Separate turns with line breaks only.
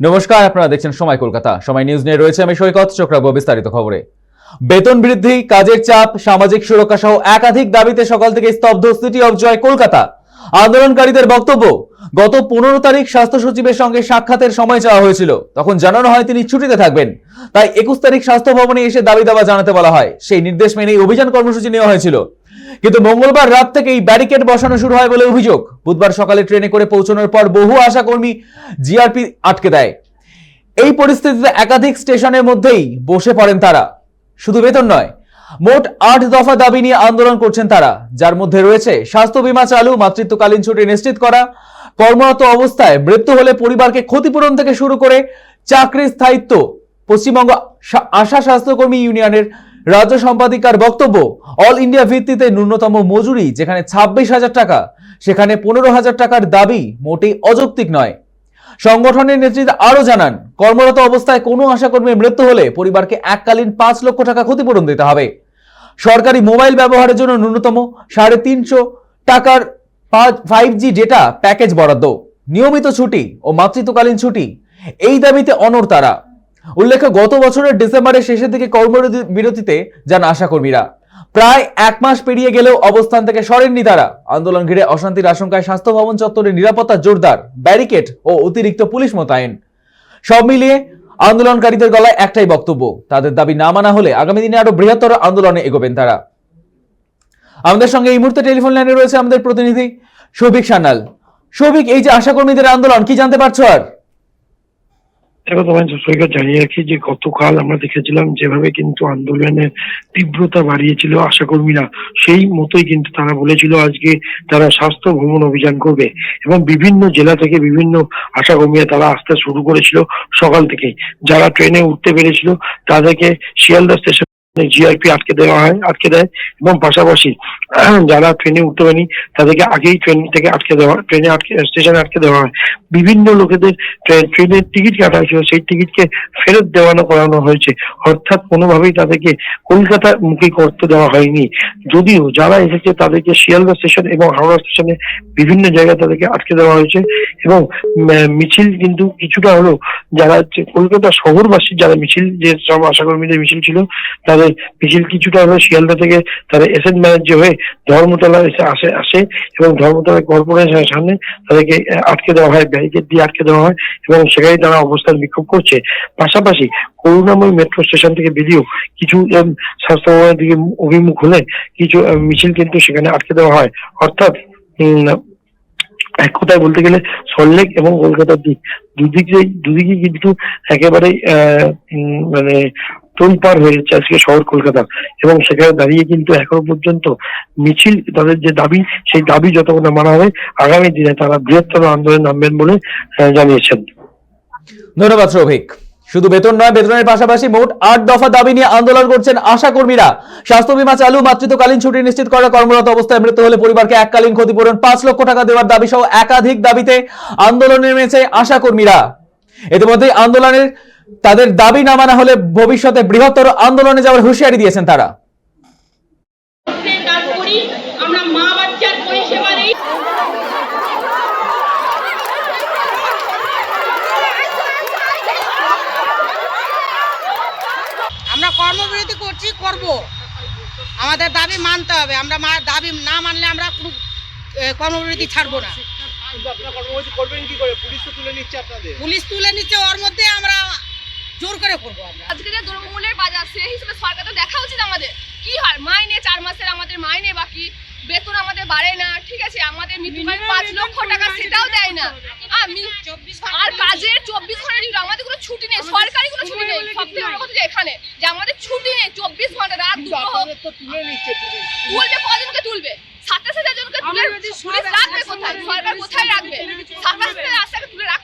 নমস্কার, আপনারা দেখছেন সময় কলকাতা। সময় নিউজ নিয়ে রয়েছে আমি সৈকত চক্রাবো বিস্তারিত খবরে। বেতন বৃদ্ধি, কাজের চাপ, সামাজিক সুরক্ষা সহ একাধিক দাবিতে সকাল থেকে স্তব্ধ সিটি অফ জয় কলকাতা। আন্দোলনকারীদের বক্তব্য, গত পনেরো তারিখ স্বাস্থ্য সচিবের সঙ্গে সাক্ষাতের সময় চাওয়া হয়েছিল। তখন জানানো হয় তিনি ছুটিতে থাকবেন। তাই একুশ তারিখ স্বাস্থ্য ভবনে এসে দাবি দাবা জানাতে বলা হয়। সেই নির্দেশ মেনেই অভিযান কর্মসূচি নেওয়া হয়েছিল। কিন্তু মঙ্গলবার রাত থেকেই ব্যারিকেড বসানো শুরু হয় বলে অভিযোগ। বুধবার সকালে ট্রেনে করে পৌঁছানোর পর বহু আশাকর্মী জিআরপি আটকে দেয়। এই পরিস্থিতিতে একাধিক স্টেশনের মধ্যেই বসে পড়েন তারা। শুধু বেতন নয়, মোট আট দফা দাবি নিয়ে আন্দোলন করছেন তারা, যার মধ্যে রয়েছে স্বাস্থ্য বীমা চালু, মাতৃত্বকালীন ছুটি নিশ্চিত করা, কর্মরত অবস্থায় মৃত্যু হলে পরিবারকে ক্ষতিপূরণ থেকে শুরু করে চাকরির স্থায়িত্ব, পশ্চিমবঙ্গ আশা স্বাস্থ্যকর্মী ইউনিয়নের রাজ্য সম্পাদিকার বক্তব্য অল ইন্ডিয়া ভিত্তিতে ন্যূনতম মজুরি যেখানে ছাব্বিশ হাজার টাকা, সেখানে পনেরো হাজার টাকার দাবি মোটেই অযৌক্তিক নয়। সংগঠনের নেতৃত্বে আরও জানান, কর্মরত অবস্থায় কোনো আশাকর্মীর মৃত্যু হলে পরিবারকে এককালীন পাঁচ লক্ষ টাকা ক্ষতিপূরণ দিতে হবে। সরকারি মোবাইল ব্যবহারের জন্য ন্যূনতম সাড়ে তিনশো টাকার ফাইভ জি ডেটা প্যাকেজ বরাদ্দ। নিয়মিত ছুটি ও মাতৃত্বকালীন ছুটি, এই দাবিতে অনর তারা। উল্লেখ্য, গত বছরের ডিসেম্বরের শেষের দিকে কর্মবিরতিতে যান আশাকর্মীরা। প্রায় এক মাস পেরিয়ে গেলেও অবস্থান থেকে সরেননি তারা। আন্দোলন ঘিরে অশান্তির আশঙ্কায় স্বাস্থ্য ভবন চত্বরে নিরাপত্তা জোরদার, ব্যারিকেড ও অতিরিক্ত পুলিশ মোতায়েন। সব মিলিয়ে আন্দোলনকারীদের গলায় একটাই বক্তব্য, তাদের দাবি না মানা হলে আগামী দিনে আরও বৃহত্তর আন্দোলনে এগোবেন তারা। আমাদের সঙ্গে এই মুহূর্তে টেলিফোন লাইনে রয়েছে আমাদের প্রতিনিধি সৌভিক সান্যাল। সৌভিক এই যে আশাকর্মীদের আন্দোলন, কি জানতে পারছ আর?
সৈকত জানিয়ে রাখি যে গতকাল আমরা দেখেছিলাম যেভাবে কিন্তু আন্দোলনের তীব্রতা বাড়িয়েছিল আশাকর্মীরা, সেই মতোই কিন্তু তারা বলেছিল আজকে তারা স্বাস্থ্য ভ্রমণ অভিযান করবে এবং বিভিন্ন জেলা থেকে বিভিন্ন আশাকর্মীরা তারা আসতে শুরু করেছিল সকাল থেকে যারা ট্রেনে উঠতে পেরেছিল তাদেরকে শিয়ালদা স্টেশন জিআরপি আটকে দেওয়া হয়, আটকে দেয় এবং পাশাপাশি যারা ট্রেনে উঠতে পারেনি, তাদেরকে আগেই ট্রেন থেকে আটকে দেওয়া ট্রেনে আটকে স্টেশনে আটকে দেওয়া হয়। বিভিন্ন লোকেদের ট্রেনের টিকিট কাটা হয়েছিল, সেই টিকিটকে ফেরত দেওয়ানো, করানো হয়েছে। অর্থাৎ কোনোভাবেই তাদেরকে কলকাতা মুখী করতে দেওয়া হয়নি। যদিও যারা এসেছে, তাদেরকে শিয়ালদা স্টেশন এবং হাওড়া স্টেশনে বিভিন্ন জায়গায় তাদেরকে আটকে দেওয়া হয়েছে এবং মিছিল কিন্তু কিছুটা হলো যারা কলকাতা শহরবাসী, যারা মিছিল, যে সব আশাকর্মীদের মিছিল ছিল, তাদের মিছিল কিছুটা হলো শিয়ালদা থেকে তারা এসএন ম্যানেজ হয়ে ধর্মতলা এসে আসে আসে এবং ধর্মতলা কর্পোরেশনের সামনে তাদেরকে আটকে দেওয়া হয় ব্যারিকেড দিয়ে আটকে দেওয়া হয় এবং সেখানে তারা অবস্থান বিক্ষোভ করছে। পাশাপাশি করুণাময় মেট্রো স্টেশন থেকে বেরিয়েও কিছু স্বাস্থ্য দিকে অভিমুখ হলে কিছু মিছিল কিন্তু সেখানে আটকে দেওয়া হয়। অর্থাৎ এক কথায় বলতে গেলে সল্টলেক এবং কলকাতার দিক। দুদিকে দুদিকে কিন্তু একেবারে মানে তোলপার হয়ে যাচ্ছে আজকে শহর কলকাতা এবং সেখানে দাঁড়িয়ে কিন্তু এখনও পর্যন্ত মিছিল, তাদের যে দাবি, সেই দাবি যতক্ষণ না মানা হবে, আগামী দিনে তারা বৃহত্তর আন্দোলনে নামবেন বলে জানিয়েছেন।
ধন্যবাদ সৌভিক শুধু বেতন নয়, বেতনের পাশাপাশি মোট আট দফা দাবি নিয়ে আন্দোলন করছেন আশা কর্মীরা স্বাস্থ্য বীমা চালু, মাতৃত্বকালীন ছুটি নিশ্চিত করা, কর্মরত অবস্থায় মৃত্যু হলে পরিবারকে এককালীন ক্ষতিপূরণ, পাঁচ লক্ষ টাকা দেওয়ার দাবি সহ একাধিক দাবিতে আন্দোলনে নেমেছে আশা কর্মীরা ইতিমধ্যে আন্দোলনের তাদের দাবি না মানা হলে ভবিষ্যতে বৃহত্তর আন্দোলনে যাওয়ার হুঁশিয়ারি দিয়েছেন তারা।
ক্ষেত্রে কাজ করি আমরা
কর্মবিরতি করছি করব। আমাদের দাবি মানতে হবে। আমরা মা- দাবি না মানলে আমরা কোনো কর্মবিরতি ছাড়বো না।
কিন্তু আপনারা কি করে? পুলিশ তো তুলে নিচ্ছে আপনাদের।
পুলিশ তুলে নিচ্ছে ওর মধ্যে আমরা জোর করে করব আমরা।
আজকে যে দ্রব্যমূল্যের বাজার সেই হিসেবে সরকার তো দেখা উচিত আমাদের। কি হয়? মাইনে চার মাসের আমাদের মাইনে বাকি। বেতন আমাদের বাড়ে না ঠিক আছে? আমাদের মৃত্যুকালীন পাঁচ লক্ষ টাকা সেটাও দেয় না। আমি আর কাজের চব্বিশ ঘণ্টা ডিউটি আমাদের কোনো ছুটি নেই সরকারি কোনো ছুটি নেই। সব থেকে বড় কথা এখানে যে আমাদের ছুটি নেই চব্বিশ ঘণ্টা রাত দুটো হোক তুলবে কজনকে তুলবে? সাতাশ হাজার জনকে তুলে পুলিশ রাখবে কোথায়? সরকার কোথায় রাখবে? সাতাশ হাজার রাস্তাকে তুলে রাখতে